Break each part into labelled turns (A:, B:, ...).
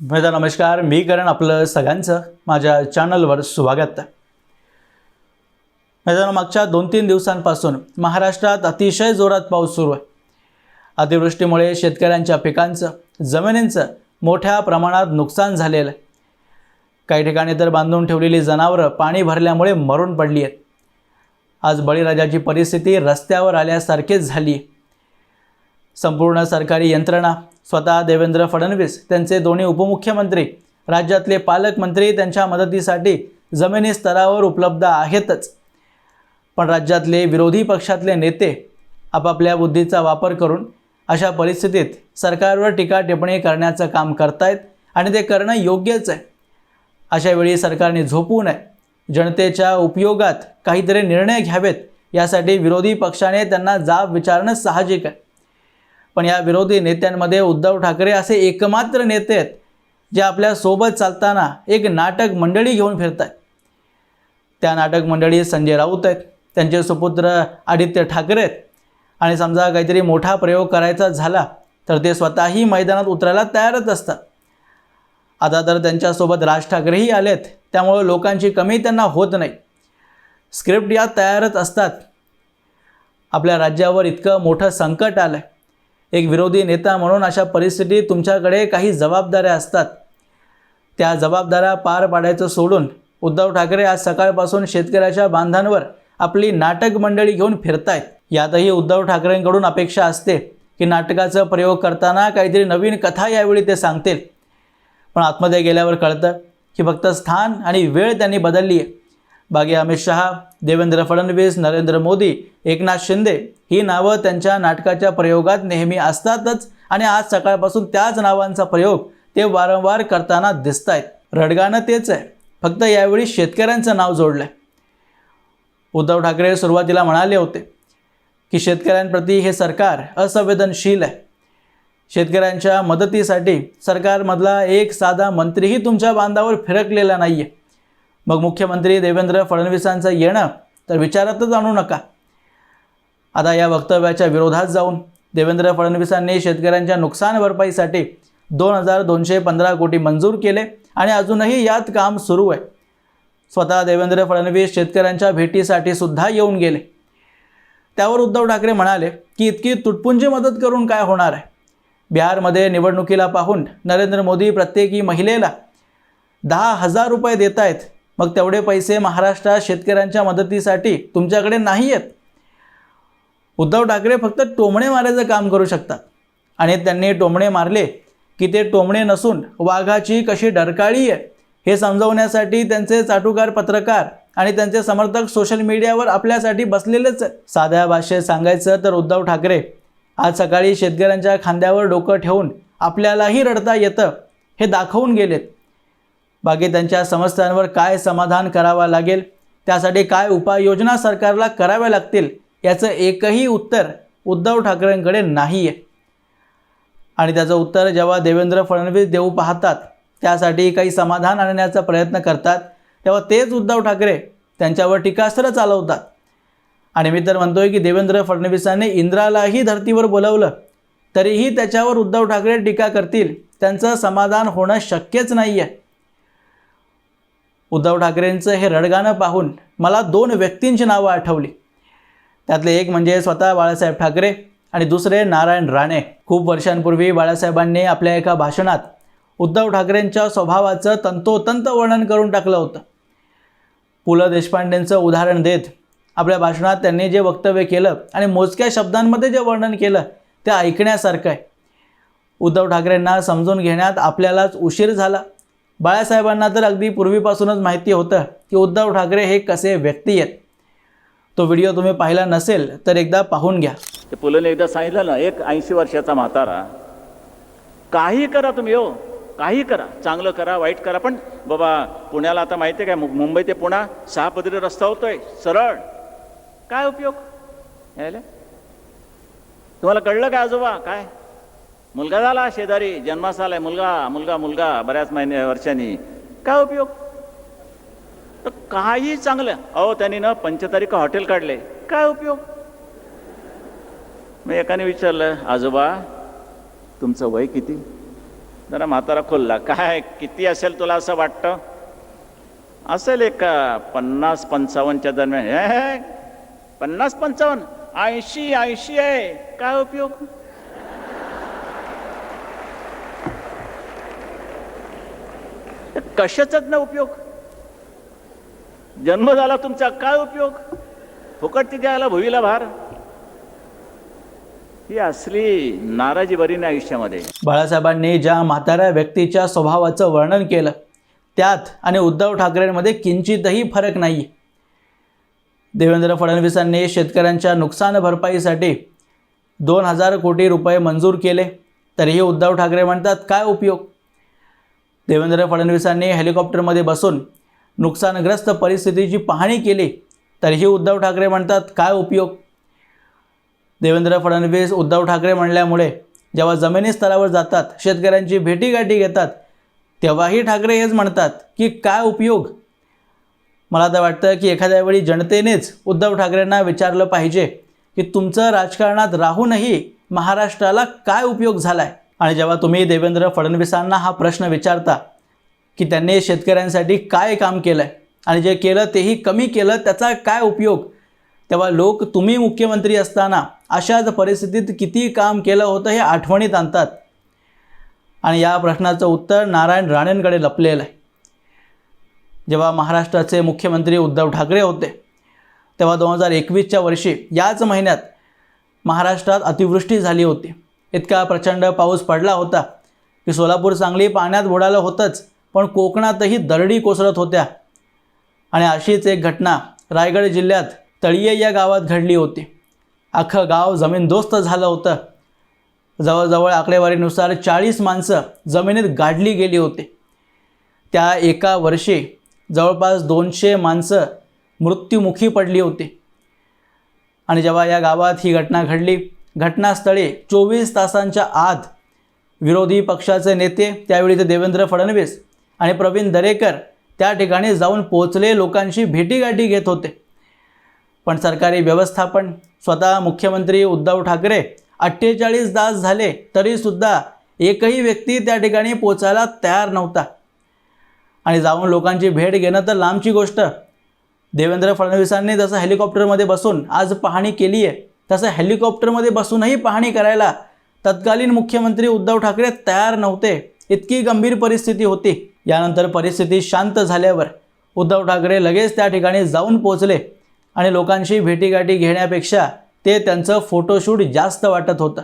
A: मित्र नमस्कार. मी करण आपलं सगळ्यांचं माझ्या चॅनलवर स्वागत. मैदान मित्रांनो मागच्या दोन तीन दिवसांपासून महाराष्ट्रात अतिशय जोरात पाऊस सुरू आहे. अतिवृष्टीमुळे शेतकऱ्यांच्या पिकांचं जमिनींचं मोठ्या प्रमाणात नुकसान झालेलं आहे. काही ठिकाणी तर बांधून ठेवलेली जनावरं पाणी भरल्यामुळे मरून पडली आहेत. आज बळीराजाची परिस्थिती रस्त्यावर आल्यासारखीच झाली आहे. संपूर्ण सरकारी यंत्रणा स्वतः देवेंद्र फडणवीस त्यांचे दोन्ही उपमुख्यमंत्री राज्यातले पालकमंत्री त्यांच्या मदतीसाठी जमिनी स्तरावर उपलब्ध आहेतच. पण राज्यातले विरोधी पक्षातले नेते आपापल्या बुद्धीचा वापर करून अशा परिस्थितीत सरकारवर टीका टिप्पणी करण्याचं काम करतायत आणि ते करणं योग्यच आहे. अशावेळी सरकारने झोपू नये. जनतेच्या उपयोगात काहीतरी निर्णय घ्यावेत यासाठी विरोधी पक्षाने त्यांना जाब विचारणं साहजिक आहे. पण या विरोधी नेत्यांमध्ये उद्धव ठाकरे असे एकमात्र नेते आहेत जे आपल्यासोबत चालताना एक नाटक मंडळी घेऊन फिरत आहेत त्या नाटक मंडळी संजय राऊत आहेत त्यांचे सुपुत्र आदित्य ठाकरे आहेत. आणि समजा काहीतरी मोठा प्रयोग करायचा झाला तर ते स्वतःही मैदानात उतरायला तयारच असतात. आता तर त्यांच्यासोबत राज ठाकरेही आलेत त्यामुळं लोकांची कमी त्यांना होत नाही. स्क्रिप्ट या तयारच असतात. आपल्या राज्यावर इतकं मोठं संकट आलं आहे एक विरोधी नेता म्हणून अशा परिस्थितीत तुमच्याकडे काही जबाबदाऱ्या असतात. त्या जबाबदाऱ्या पार पाडायचं सोडून उद्धव ठाकरे आज सकाळपासून शेतकऱ्याच्या बांधांवर आपली नाटक मंडळी घेऊन फिरतायत. यातही उद्धव ठाकरेंकडून अपेक्षा असते की नाटकाचा प्रयोग करताना काहीतरी नवीन कथा यावेळी ते सांगतील. पण आतमध्ये गेल्यावर कळतं की फक्त स्थान आणि वेळ त्यांनी बदलली आहे. बागे अमित शहा देवेंद्र फडणवीस नरेंद्र मोदी एकनाथ शिंदे ही नावं त्यांच्या नाटकाच्या प्रयोगात नेहमी असतातच आणि आज सकाळपासून त्याच नावांचा प्रयोग ते वारंवार करताना दिसत आहेत रडगाणं तेच आहे. फक्त यावेळी शेतकऱ्यांचं नाव जोडलं आहे उद्धव ठाकरे सुरुवातीला म्हणाले होते की शेतकऱ्यांप्रती हे सरकार असंवेदनशील आहे. शेतकऱ्यांच्या मदतीसाठी सरकारमधला एक साधा मंत्रीही तुमच्या बांधावर फिरकलेला नाही आहे मग मुख्यमंत्री देवेंद्र फडणवीसांचं येणं तर विचारातच आणू नका. आता या वक्तव्याच्या विरोधात जाऊन देवेंद्र फडणवीसांनी शेतकऱ्यांच्या नुकसान भरपाईसाठी दोन हजार दोनशे पंधरा कोटी मंजूर केले आणि अजूनही यात काम सुरू आहे. स्वतः देवेंद्र फडणवीस शेतकऱ्यांच्या भेटीसाठी सुद्धा येऊन गेले. त्यावर उद्धव ठाकरे म्हणाले की इतकी तुटपुंजी मदत करून काय होणार आहे? बिहारमध्ये निवडणुकीला पाहून नरेंद्र मोदी प्रत्येकी महिलेला दहा हजार रुपये देत आहेत मग तेवढे पैसे महाराष्ट्रात शेतकऱ्यांच्या मदतीसाठी तुमच्याकडे नाही आहेत उद्धव ठाकरे फक्त टोमणे मारायचं काम करू शकतात. आणि त्यांनी टोमणे मारले की ते टोमणे नसून वाघाची कशी डरकाळी आहे हे समजवण्यासाठी त्यांचे चाटुकार पत्रकार आणि त्यांचे समर्थक सोशल मीडियावर आपल्यासाठी बसलेलेच आहेत. साध्या भाषेत सांगायचं तर उद्धव ठाकरे आज सकाळी शेतकऱ्यांच्या खांद्यावर डोकं ठेवून आपल्यालाही रडता येतं हे दाखवून गेलेत. बाकी त्यांच्या समस्यांवर काय समाधान करावं लागेल? त्यासाठी काय उपाययोजना सरकारला कराव्या लागतील? याचं एकही उत्तर उद्धव ठाकरेंकडे नाही आहे आणि त्याचं उत्तर जेव्हा देवेंद्र फडणवीस देऊ पाहतात त्यासाठी काही समाधान आणण्याचा प्रयत्न करतात तेव्हा तेच उद्धव ठाकरे त्यांच्यावर टीकास्त्र चालवतात. आणि मी तर म्हणतोय की देवेंद्र फडणवीसांनी इंद्रालाही धर्तीवर बोलवलं तरीही त्याच्यावर उद्धव ठाकरे टीका करतील. त्यांचं समाधान होणं शक्यच नाही आहे उद्धव ठाकरेंचं हे रडगाणं पाहून मला दोन व्यक्तींची नावं आठवली. त्यातले एक म्हणजे स्वतः बाळासाहेब ठाकरे आणि दुसरे नारायण राणे. खूप वर्षांपूर्वी बाळासाहेबांनी आपल्या एका भाषणात उद्धव ठाकरेंच्या स्वभावाचं तंतोतंत वर्णन करून टाकलं होतं. पु ल देशपांडेंचं उदाहरण देत आपल्या भाषणात त्यांनी जे वक्तव्य केलं आणि मोजक्या शब्दांमध्ये जे वर्णन केलं ते ऐकण्यासारखं आहे. उद्धव ठाकरेंना समजून घेण्यात आपल्यालाच उशीर झाला. बाळासाहेबांना तर अगदी पूर्वीपासूनच माहिती होतं की उद्धव ठाकरे हे कसे व्यक्ती आहेत. तो व्हिडिओ तुम्ही पाहिला नसेल तर एकदा पाहून घ्या.
B: ते पुलंने एकदा सांगितलं ना एक ऐंशी वर्षाचा म्हातारा काही करा तुम्ही हो काही करा चांगलं करा वाईट करा पण बाबा पुण्याला आता माहिती आहे काय मु- मुंबई ते पुणा सहा पदरी रस्ता होतोय सरळ. काय उपयोग? यायला तुम्हाला कळलं काय आजोबा? काय? मुलगा झाला शेजारी जन्मास आलाय मुलगा मुलगा मुलगा बऱ्याच महिने वर्षांनी. काय उपयोग? तर काही चांगलं. अहो त्यांनी ना पंचतारीख हॉटेल काढले. काय उपयोग? मग एकाने विचारलं आजोबा तुमचं वय किती? जरा म्हातारा खोलला. काय किती असेल तुला असं वाटतं? असेल एक पन्नास पंचावन्नच्या दरम्यान. हे, पन्नास पंचावन्न. ऐंशी ऐंशी आहे. काय उपयोग? कशाचाच ना उपयोग? जन्म झाला तुमचा काय उपयोग? फुकट तिथे आला भुईला भार? ही असली नाराजी बरी नाही आयुष्यामध्ये.
A: बाळासाहेबांनी ज्या म्हाताऱ्या व्यक्तीच्या स्वभावाचं वर्णन केलं त्यात आणि उद्धव ठाकरेंमध्ये किंचितही फरक नाही देवेंद्र फडणवीसांनी शेतकऱ्यांच्या नुकसान भरपाईसाठी दोन हजार कोटी रुपये मंजूर केले तरीही उद्धव ठाकरे म्हणतात काय उपयोग? देवेंद्र फडणवीसांनी हेलिकॉप्टरमध्ये बसून नुकसानग्रस्त परिस्थितीची पाहणी केली तरीही उद्धव ठाकरे म्हणतात काय उपयोग? देवेंद्र फडणवीस उद्धव ठाकरे म्हणल्यामुळे जेव्हा जमिनी स्तरावर जातात शेतकऱ्यांची भेटीगाठी घेतात तेव्हाही ठाकरे हेच म्हणतात की काय उपयोग? मला तर वाटतं की एखाद्या वेळी जनतेनेच उद्धव ठाकरेंना विचारलं पाहिजे की तुमचं राजकारणात राहूनही महाराष्ट्राला काय उपयोग झाला आहे आणि जेव्हा तुम्ही देवेंद्र फडणवीसांना हा प्रश्न विचारता की त्यांनी शेतकऱ्यांसाठी काय काम केलं आहे आणि जे केलं तेही कमी केलं त्याचा काय उपयोग? तेव्हा लोक तुम्ही मुख्यमंत्री असताना अशाच परिस्थितीत किती काम केलं होतं हे आठवणीत आणतात. आणि या प्रश्नाचं उत्तर नारायण राणेंकडे लपलेलं आहे. जेव्हा महाराष्ट्राचे मुख्यमंत्री उद्धव ठाकरे होते तेव्हा दोन हजार एकवीसच्या वर्षी याच महिन्यात महाराष्ट्रात अतिवृष्टी झाली होती. इतका प्रचंड पाऊस पडला होता. की सोलापूर सांगली पाण्यात बुडालं होतंच पण कोकणातही दरडी कोसळत होत्या. आणि अशीच एक घटना रायगड जिल्ह्यात तळीये या गावात घडली होती. अख्खं गाव जमीनदोस्त झालं होतं. जवळजवळ आकडेवारीनुसार चाळीस माणसं जमिनीत गाडली गेली होती. त्या एका वर्षी जवळपास दोनशे माणसं मृत्युमुखी पडली होती. आणि जेव्हा या गावात ही घटना घडली घटनास्थळी चोवीस तासांच्या आत विरोधी पक्षाचे नेते त्यावेळी ते देवेंद्र फडणवीस आणि प्रवीण दरेकर त्या ठिकाणी जाऊन पोचले लोकांशी भेटीगाठी घेत होते. पण सरकारी व्यवस्थापन स्वतः मुख्यमंत्री उद्धव ठाकरे अठ्ठेचाळीस तास झाले तरीसुद्धा एकही व्यक्ती त्या ठिकाणी पोचायला तयार नव्हता. आणि जाऊन लोकांची भेट घेणं तर लांबची गोष्ट. देवेंद्र फडणवीसांनी जसं हेलिकॉप्टरमध्ये बसून आज पाहणी केली आहे तसं हेलिकॉप्टरमध्ये बसूनही पाहणी करायला तत्कालीन मुख्यमंत्री उद्धव ठाकरे तयार नव्हते. इतकी गंभीर परिस्थिती होती. यानंतर परिस्थिती शांत झाल्यावर उद्धव ठाकरे लगेच त्या ठिकाणी जाऊन पोचले आणि लोकांशी भेटीगाठी घेण्यापेक्षा ते त्यांचं फोटोशूट जास्त वाटत होतं.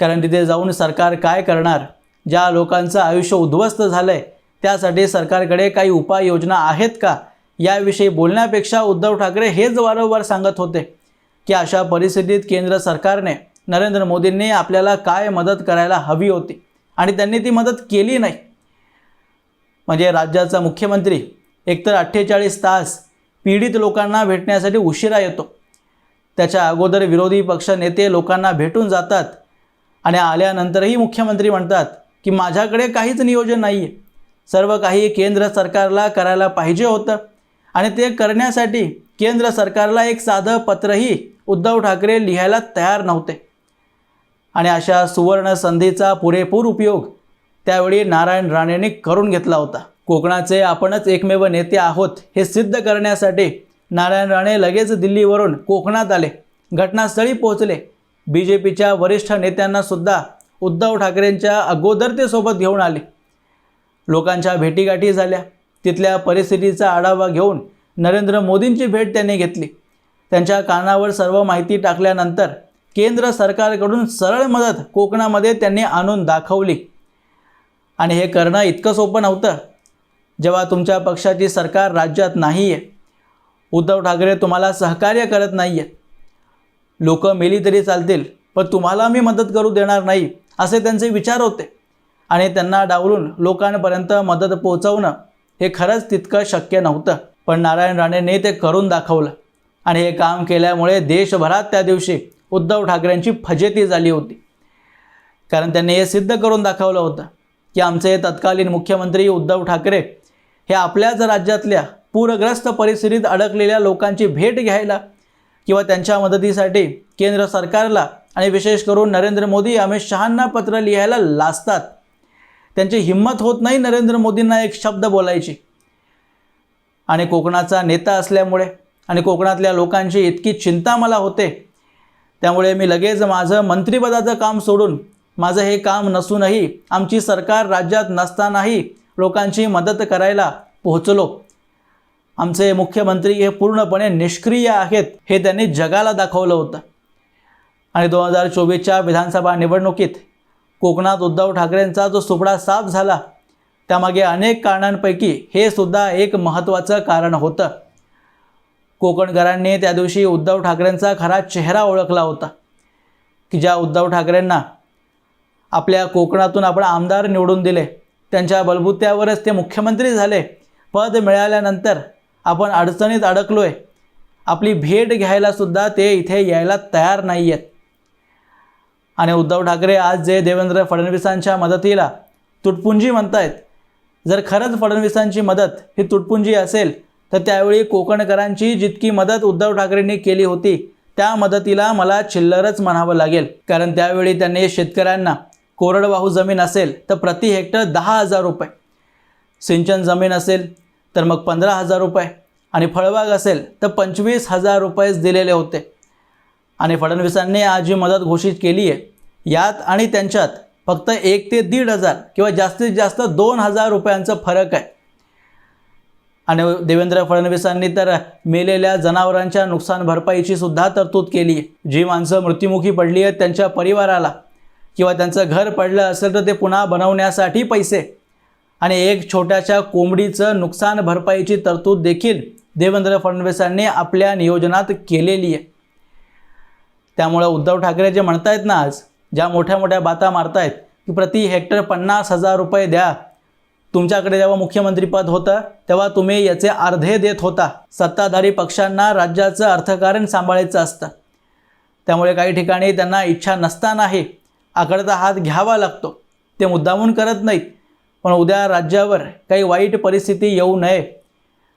A: कारण तिथे जाऊन सरकार काय करणार? ज्या लोकांचं आयुष्य उद्ध्वस्त झालं आहे त्यासाठी सरकारकडे काही उपाययोजना आहेत का? याविषयी बोलण्यापेक्षा उद्धव ठाकरे हेच वारंवार सांगत होते. की अशा परिस्थितीत केंद्र सरकारने नरेंद्र मोदींनी आपल्याला काय मदत करायला हवी होती? आणि त्यांनी ती मदत केली नाही. म्हणजे राज्याचा मुख्यमंत्री एकतर अठ्ठेचाळीस तास पीडित लोकांना भेटण्यासाठी उशिरा येतो. त्याच्या अगोदर विरोधी पक्ष नेते लोकांना भेटून जातात आणि आल्यानंतरही मुख्यमंत्री म्हणतात की माझ्याकडे काहीच नियोजन नाही आहे सर्व काही केंद्र सरकारला करायला पाहिजे होतं आणि ते करण्यासाठी केंद्र सरकारला एक साधं पत्रही उद्धव ठाकरे लिहायला तयार नव्हते. आणि अशा सुवर्ण संधीचा पुरेपूर उपयोग त्यावेळी नारायण राणेंनी करून घेतला होता. कोकणाचे आपणच एकमेव नेते आहोत हे सिद्ध करण्यासाठी नारायण राणे लगेच दिल्लीवरून कोकणात आले. घटनास्थळी पोहोचले. बी जे पीच्या वरिष्ठ नेत्यांनासुद्धा उद्धव ठाकरेंच्या अगोदर ते सोबत घेऊन आले. लोकांच्या भेटीगाठी झाल्या. तिथल्या परिस्थितीचा आढावा घेऊन नरेंद्र मोदींची भेट त्यांनी घेतली. त्यांच्या कानावर सर्व माहिती टाकल्यानंतर केंद्र सरकारकडून सरळ मदत कोकणामध्ये त्यांनी आणून दाखवली. आणि हे करणं इतकं सोपं नव्हतं. जेव्हा तुमच्या पक्षाची सरकार राज्यात नाही आहे उद्धव ठाकरे तुम्हाला सहकार्य करत नाही आहेत लोक मेली तरी चालतील पण तुम्हाला मी मदत करू देणार नाही असे त्यांचे विचार होते. आणि त्यांना डावलून लोकांपर्यंत मदत पोहोचवणं हे खरंच तितकं शक्य नव्हतं. पण नारायण राणेंनी ते करून दाखवलं. आणि हे काम केल्यामुळे देशभरात त्या दिवशी उद्धव ठाकरेंची फजेती झाली होती. कारण त्यांनी हे सिद्ध करून दाखवलं होतं की आमचे तत्कालीन मुख्यमंत्री उद्धव ठाकरे हे आपल्याच राज्यातल्या पूरग्रस्त परिस्थितीत अडकलेल्या लोकांची भेट घ्यायला किंवा त्यांच्या मदतीसाठी केंद्र सरकारला आणि विशेष करून नरेंद्र मोदी अमित शहांना पत्र लिहायला लाजतात. त्यांची हिंमत होत नाही नरेंद्र मोदींना एक शब्द बोलायची. आणि कोकणाचा नेता असल्यामुळे आणि कोकणातल्या लोकांची इतकी चिंता मला होते. त्यामुळे मी लगेच माझं मंत्रिपदाचं काम सोडून माझं हे काम नसूनही आमची सरकार राज्यात नसतानाही लोकांची मदत करायला पोहोचलो. आमचे मुख्यमंत्री हे पूर्णपणे निष्क्रिय आहेत हे त्यांनी जगाला दाखवलं होतं. आणि दोन हजार चोवीसच्या विधानसभा निवडणुकीत कोकणात उद्धव ठाकरेंचा जो सुपडा साफ झाला त्यामागे अनेक कारणांपैकी हे सुद्धा एक महत्त्वाचं कारण होतं. कोकणकरांनी त्या दिवशी उद्धव ठाकरेंचा खरा चेहरा ओळखला होता. की ज्या उद्धव ठाकरेंना आपल्या कोकणातून आपण आमदार निवडून दिले त्यांच्या बलबुत्यावरच ते मुख्यमंत्री झाले पद मिळाल्यानंतर आपण अडचणीत अडकलो आहे आपली भेट घ्यायलासुद्धा ते इथे यायला तयार नाही आहेत आणि उद्धव ठाकरे आज जे देवेंद्र फडणवीसांच्या मदतीला तुटपुंजी म्हणतायत जर खरंच फडणवीसांची मदत ही तुटपुंजी असेल तर त्यावेळी कोकणकरांची जितकी मदत उद्धव ठाकरेंनी केली होती त्या मदतीला मला चिल्लरच म्हणावं लागेल. कारण त्यावेळी त्यांनी शेतकऱ्यांना कोरडवाहू जमीन असेल तर प्रति हेक्टर दहा हजार रुपये. सिंचन जमीन असेल तर मग पंधरा हजार रुपये. आणि फळबाग असेल तर पंचवीस हजार रुपयेच दिलेले होते. आणि फडणवीसांनी आज जी मदत घोषित केली आहे यात आणि त्यांच्यात फक्त एक ते दीड हजार किंवा जास्तीत जास्त दोन हजार रुपयांचं फरक आहे. आणि देवेंद्र फडणवीसांनी तर मेलेल्या जनावरांच्या नुकसान भरपाईची सुद्धा तरतूद केली आहे. जी माणसं मृत्युमुखी पडली आहेत त्यांच्या परिवाराला किंवा त्यांचं घर पडलं असेल तर ते पुन्हा बनवण्यासाठी पैसे. आणि एक छोट्याशा कोंबडीचं नुकसान भरपाईची तरतूद देखील देवेंद्र फडणवीसांनी आपल्या नियोजनात केलेली आहे. त्यामुळं उद्धव ठाकरे जे म्हणतायत ना आज ज्या मोठ्या मोठ्या बाता मारतायत की प्रति हेक्टर पन्नास हजार रुपये द्या. तुमच्याकडे जेव्हा मुख्यमंत्रीपद होतं तेव्हा तुम्ही याचे अर्धे देत होता. सत्ताधारी पक्षांना राज्याचं अर्थकारण सांभाळायचं असतं. त्यामुळे काही ठिकाणी त्यांना इच्छा नसतानाही आकडता हात घ्यावा लागतो. ते मुद्दामून करत नाहीत. पण उद्या राज्यावर काही वाईट परिस्थिती येऊ नये.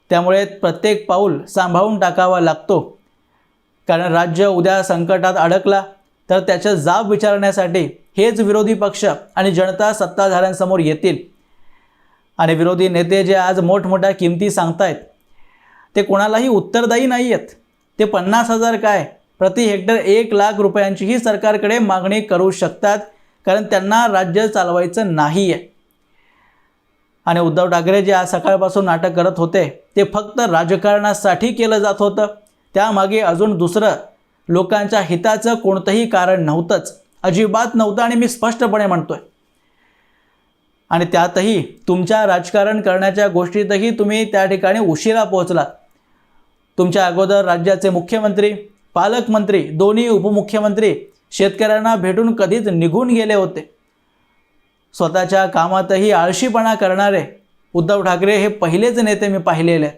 A: त्यामुळे प्रत्येक पाऊल सांभाळून टाकावा लागतो. कारण राज्य उद्या संकटात अडकला तर त्याच्या जाब विचारण्यासाठी हेच विरोधी पक्ष आणि जनता सत्ताधाऱ्यांसमोर येतील. आणि विरोधी नेते जे आज मोठमोठ्या किमती सांगतायत ते कोणालाही उत्तरदायी नाही आहेत ते पन्नास हजार काय? प्रति हेक्टर एक लाख रुपयांचीही सरकारकडे मागणी करू शकतात कारण त्यांना राज्य चालवायचं नाही आहे आणि उद्धव ठाकरे जे आज सकाळपासून नाटक करत होते ते फक्त राजकारणासाठी केलं जात होतं. त्यामागे अजून दुसरं लोकांच्या हिताचं कोणतंही कारण नव्हतंच. अजिबात नव्हतं आणि मी स्पष्टपणे म्हणतोय. आणि त्यातही तुमच्या राजकारण करण्याच्या गोष्टीतही तुम्ही त्या ठिकाणी उशिरा पोहोचलात. तुमच्या अगोदर राज्याचे मुख्यमंत्री पालकमंत्री दोन्ही उपमुख्यमंत्री शेतकऱ्यांना भेटून कधीच निघून गेले होते. स्वतःच्या कामातही आळशीपणा करणारे उद्धव ठाकरे हे पहिलेच नेते मी पाहिलेले आहेत.